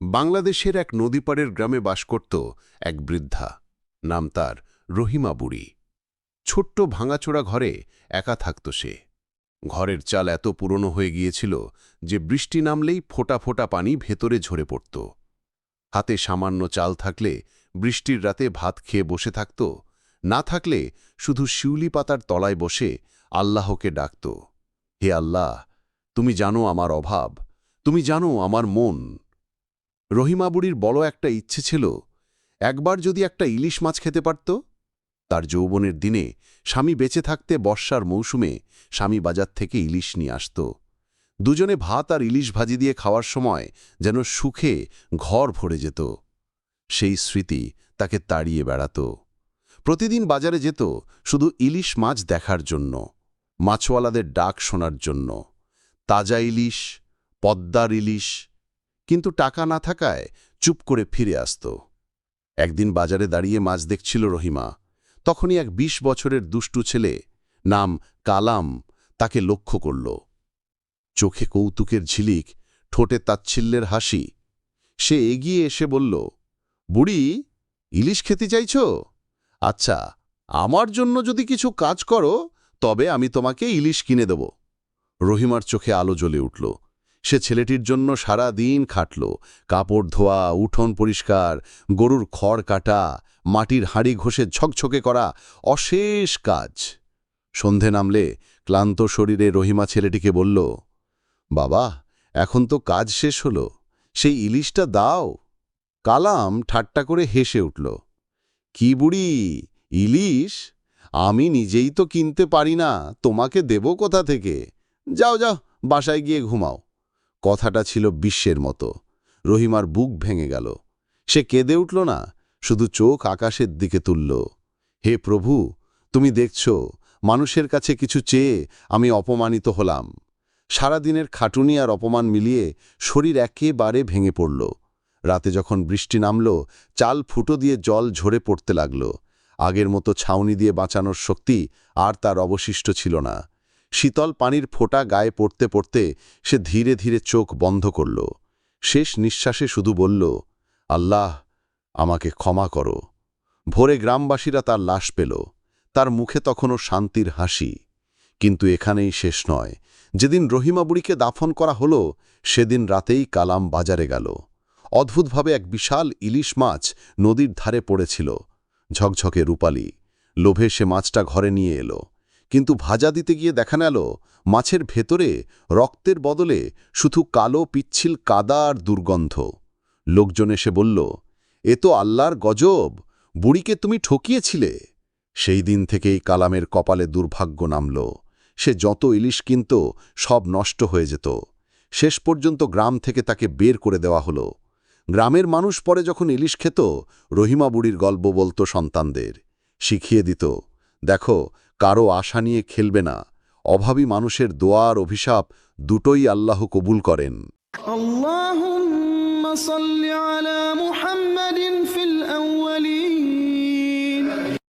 বাংলাদেশের এক নদীপাড়ের গ্রামে বাস করত এক বৃদ্ধা। নাম তার রহিমা বুড়ি। ছোট্ট ভাঙাচোড়া ঘরে একা থাকত সে। ঘরের চাল এত পুরনো হয়ে গিয়েছিল যে বৃষ্টি নামলেই ফোঁটা ফোঁটা পানি ভেতরে ঝরে পড়ত। হাতে সামান্য চাল থাকলে বৃষ্টির রাতে ভাত খেয়ে বসে থাকত, না থাকলে শুধু শিউলি পাতার তলায় বসে আল্লাহকে ডাকত। হে আল্লাহ, তুমি জানো আমার অভাব, তুমি জানো আমার মন। রহিমা বুড়ির বড় একটা ইচ্ছে ছিল, একবার যদি একটা ইলিশ মাছ খেতে পারত। তার যৌবনের দিনে স্বামী বেঁচে থাকতে বর্ষার মৌসুমে স্বামী বাজার থেকে ইলিশ নিয়ে আসত। দুজনে ভাত আর ইলিশ ভাজি দিয়ে খাওয়ার সময় যেন সুখে ঘর ভরে যেত। সেই স্মৃতি তাকে তাড়িয়ে বেড়াত। প্রতিদিন বাজারে যেত শুধু ইলিশ মাছ দেখার জন্য, মাছওয়ালাদের ডাক শোনার জন্য। তাজা ইলিশ, পদ্মার ইলিশ কিন্তু টাকা না থাকায় চুপ করে ফিরে আসত। একদিন বাজারে দাঁড়িয়ে মাছ দেখছিল রহিমা। তখনই এক ২০ বছরের দুষ্টু ছেলে নাম কালাম তাকে লক্ষ্য করল। চোখে কৌতুকের ঝিলিক, ঠোঁটে তাচ্ছিল্যের হাসি। সে এগিয়ে এসে বলল, বুড়ি, ইলিশ খেতে চাইছ? আচ্ছা আমার জন্য যদি কিছু কাজ করো, তবে আমি তোমাকে ইলিশ কিনে দেব। রহিমার চোখে আলো জ্বলে উঠল। সে ছেলেটির জন্য সারা দিন খাটল। কাপড় ধোয়া, উঠোন পরিষ্কার, গরুর খড় কাটা, মাটির হাঁড়ি ঘষে ঝকঝকে করা অশেষ কাজ। সন্ধে নামলে ক্লান্ত শরীরে রহিমা ছেলেটিকে বলল, বাবা, এখন তো কাজ শেষ হলো। সেই ইলিশটা দাও। কালাম ঠাট্টা করে হেসে উঠল, কি বুড়ি, ইলিশ? আমি নিজেই তো কিনতে পারি না, তোমাকে দেব কোথা থেকে? যাও যাও, বাসায় গিয়ে ঘুমাও। কথাটা ছিল বিশ্বের মতো। রহিমার বুক ভেঙে গেল। সে কেঁদে উঠল না, শুধু চোখ আকাশের দিকে তুলল। হে প্রভু, তুমি দেখছ, মানুষের কাছে কিছু চেয়ে আমি অপমানিত হলাম। সারাদিনের খাটুনি আর অপমান মিলিয়ে শরীর একেবারে ভেঙে পড়ল। রাতে যখন বৃষ্টি নামল, চাল ফুটো দিয়ে জল ঝরে পড়তে লাগল। আগের মতো ছাউনি দিয়ে বাঁচানোর শক্তি আর তার অবশিষ্ট ছিল না। শীতল পানির ফোঁটা গায়ে পড়তে পড়তে সে ধীরে ধীরে চোখ বন্ধ করল। শেষ নিঃশ্বাসে শুধু বলল, আল্লাহ, আমাকে ক্ষমা করো। ভোরে গ্রামবাসীরা তার লাশ পেল। তার মুখে তখনও শান্তির হাসি। কিন্তু এখানেই শেষ নয়। যেদিন রহিমা বুড়িকে দাফন করা হলো, সেদিন রাতেই কালাম বাজারে গেল। অদ্ভুতভাবে এক বিশাল ইলিশ মাছ নদীর ধারে পড়েছিল। ঝকঝকে রূপালি। লোভে সে মাছটা ঘরে নিয়ে এলো। কিন্তু ভাজা দিতে গিয়ে দেখা গেল মাছের ভেতরে রক্তের বদলে শুধু কালো, পিচ্ছিল কাদা আর দুর্গন্ধ। লোকজন এসে বলল, এ তো আল্লাহর গজব, বুড়িকে তুমি ঠকিয়েছিলে? সেই দিন থেকেই কালামের কপালে দুর্ভাগ্য নামল। সে যত ইলিশ কিনত, সব নষ্ট হয়ে যেত। শেষ পর্যন্ত গ্রাম থেকে তাকে বের করে দেওয়া হলো। গ্রামের মানুষ পরে যখন ইলিশ খেত, রহিমা বুড়ির গল্প বলতো সন্তানদের। শিখিয়ে দিত, দেখো কারও আশা নিয়ে খেলবে না। অভাবী মানুষের দোয়ার অভিশাপ দুটোই আল্লাহ কবুল করেন।